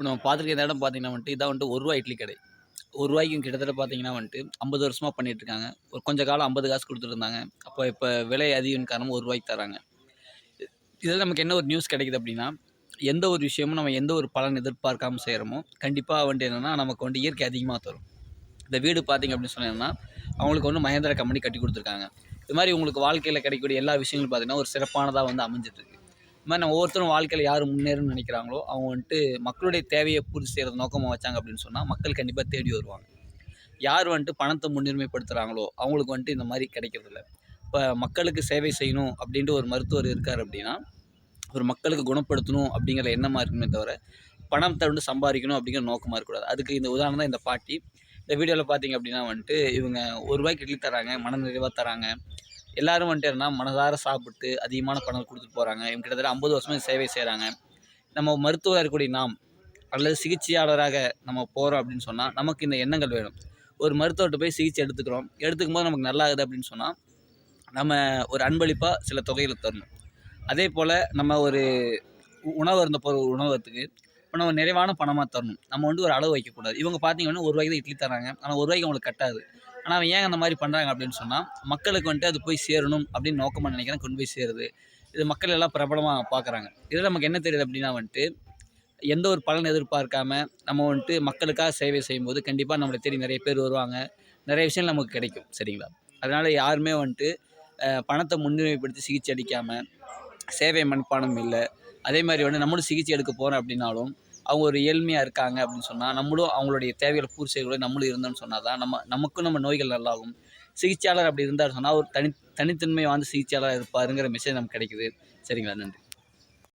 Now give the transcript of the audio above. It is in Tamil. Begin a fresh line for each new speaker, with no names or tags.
இப்போ நம்ம பார்த்துருக்க இந்த இடம் பார்த்தீங்கன்னா வந்துட்டு இதான் வந்துட்டு ஒரு ரூபா இட்லி கடை. ஒரு ரூபாய்க்கும் கிட்டத்தட்ட பார்த்தீங்கன்னா வந்துட்டு ஐம்பது வருஷமாக பண்ணிட்டு இருக்காங்க ஒரு கொஞ்சம் காலம் ஐம்பது காசு கொடுத்துருந்தாங்க. அப்போ இப்போ விலை அதிகம் காரணமாக ஒரு ரூபாய்க்கு தராங்க. இதில் நமக்கு என்ன ஒரு நியூஸ் கிடைக்குது அப்படின்னா எந்த ஒரு விஷயமும் நம்ம எந்த ஒரு பலன் எதிர்பார்க்காம செய்கிறோமோ கண்டிப்பாக வந்துட்டு என்னென்னா நமக்கு வந்துட்டு இயற்கை அதிகமாக தரும். இந்த வீடு பார்த்திங்க அப்படின்னு சொன்னீங்கன்னா அவங்களுக்கு வந்து மகேந்திரா கம்பெனி கட்டி கொடுத்துருக்காங்க. இது மாதிரி உங்களுக்கு வாழ்க்கையில் கிடைக்கக்கூடிய எல்லா விஷயங்களும் பார்த்தீங்கன்னா ஒரு சிறப்பானதாக வந்து அமைஞ்சிட்ருக்கு இது மாதிரி நம்ம ஒவ்வொருத்தரும் வாழ்க்கையில் யார் முன்னேறணும்னு நினைக்கிறாங்களோ அவங்க வந்துட்டு மக்களுடைய தேவையை பூர்த்தி செய்கிறது நோக்கமாக வச்சாங்க அப்படின்னு சொன்னால் மக்கள் கண்டிப்பாக தேடி வருவாங்க. யார் வந்துட்டு பணத்தை முன்னுரிமைப்படுத்துகிறாங்களோ அவங்களுக்கு வந்துட்டு இந்த மாதிரி கிடைக்கிறதில்ல. இப்போ மக்களுக்கு சேவை செய்யணும் அப்படின்ட்டு ஒரு மருத்துவர் இருக்கார் அப்படின்னா ஒரு மக்களுக்கு குணப்படுத்தணும் அப்படிங்கிற எண்ணமாக இருக்குமே தவிர பணம் வந்து சம்பாதிக்கணும் அப்படிங்கிற நோக்கமாக இருக்கக்கூடாது. அதுக்கு இந்த உதாரணம் தான் இந்த பாட்டி. இந்த வீடியோவில் பார்த்தீங்க அப்படின்னா வந்துட்டு இவங்க ஒரு ரூபாய்க்கு இட்லி தராங்க மன நிறைவாக தராங்க எல்லாரும் வந்துட்டு என்ன மனதார சாப்பிட்டு அதிகமான பணம் கொடுத்துட்டு போகிறாங்க இவங்க கிட்டத்தட்ட ஐம்பது வருஷமாக சேவை செய்கிறாங்க நம்ம மருத்துவராக இருக்கக்கூடிய நாம் அல்லது சிகிச்சையாளராக நம்ம போகிறோம் அப்படின்னு சொன்னால் நமக்கு இந்த எண்ணங்கள் வேணும். ஒரு மருத்துவர்கிட்ட போய் சிகிச்சை எடுத்துக்கிறோம். எடுத்துக்கும் போது நமக்கு நல்லா ஆகுது அப்படின்னு சொன்னால் நம்ம ஒரு அன்பளிப்பாக சில தொகையில் தரணும். அதே போல் நம்ம ஒரு உணவு இருந்த போகிற உணவகத்துக்கு இப்போ நம்ம நிறைவான பணமாக தரணும். நம்ம வந்து ஒரு அளவு வைக்கக்கூடாது. இவங்க பார்த்தீங்கன்னா ஒரு ரூபாய்க்கு தான் இட்லி தராங்க ஆனால் ஒரு ரூபாய்க்கு அவங்களுக்கு கட்டாது. ஆனால் அவன் ஏன் அந்த மாதிரி பண்ணுறாங்க அப்படின்னு சொன்னால் மக்களுக்கு வந்துட்டு அது போய் சேரணும் அப்படின்னு நோக்கமாக நினைக்கிறேன். கொண்டு போய் சேருது. இது மக்கள் எல்லாம் பிரபலமாக பார்க்குறாங்க இதில் நமக்கு என்ன தெரியுது அப்படின்னா வந்துட்டு எந்த ஒரு பலன் எதிர்பார்க்காம நம்ம வந்துட்டு மக்களுக்காக சேவை செய்யும்போது கண்டிப்பாக நம்மளை தேடி நிறைய பேர் வருவாங்க. நிறைய விஷயங்கள் நமக்கு கிடைக்கும். சரிங்களா? அதனால் யாருமே வந்துட்டு பணத்தை முன்னுரிமைப்படுத்தி சிகிச்சை அளிக்காமல் சேவை மண்பானம் இல்லை. அதே மாதிரி வந்து நம்மளும் சிகிச்சை எடுக்க போகிறோம் அப்படின்னாலும் அவங்க ஒரு ஏழ்மையாக இருக்காங்க அப்படின்னு சொன்னால் நம்மளும் அவங்களுடைய தேவைகளை பூர்த்தி செய்யக்கூடிய நம்மளும் இருந்தோம்னு சொன்னால் தான் நம்ம நமக்கும் நம்ம நோய்கள் நல்லாகும். சிகிச்சையாளர் அப்படி இருந்தார் சொன்னால் ஒரு தனி தனித்தன்மை வந்து சிகிச்சையாளர் இருப்பாருங்கிற மெசேஜ் நமக்கு கிடைக்குது. சரிங்களா? நன்றி.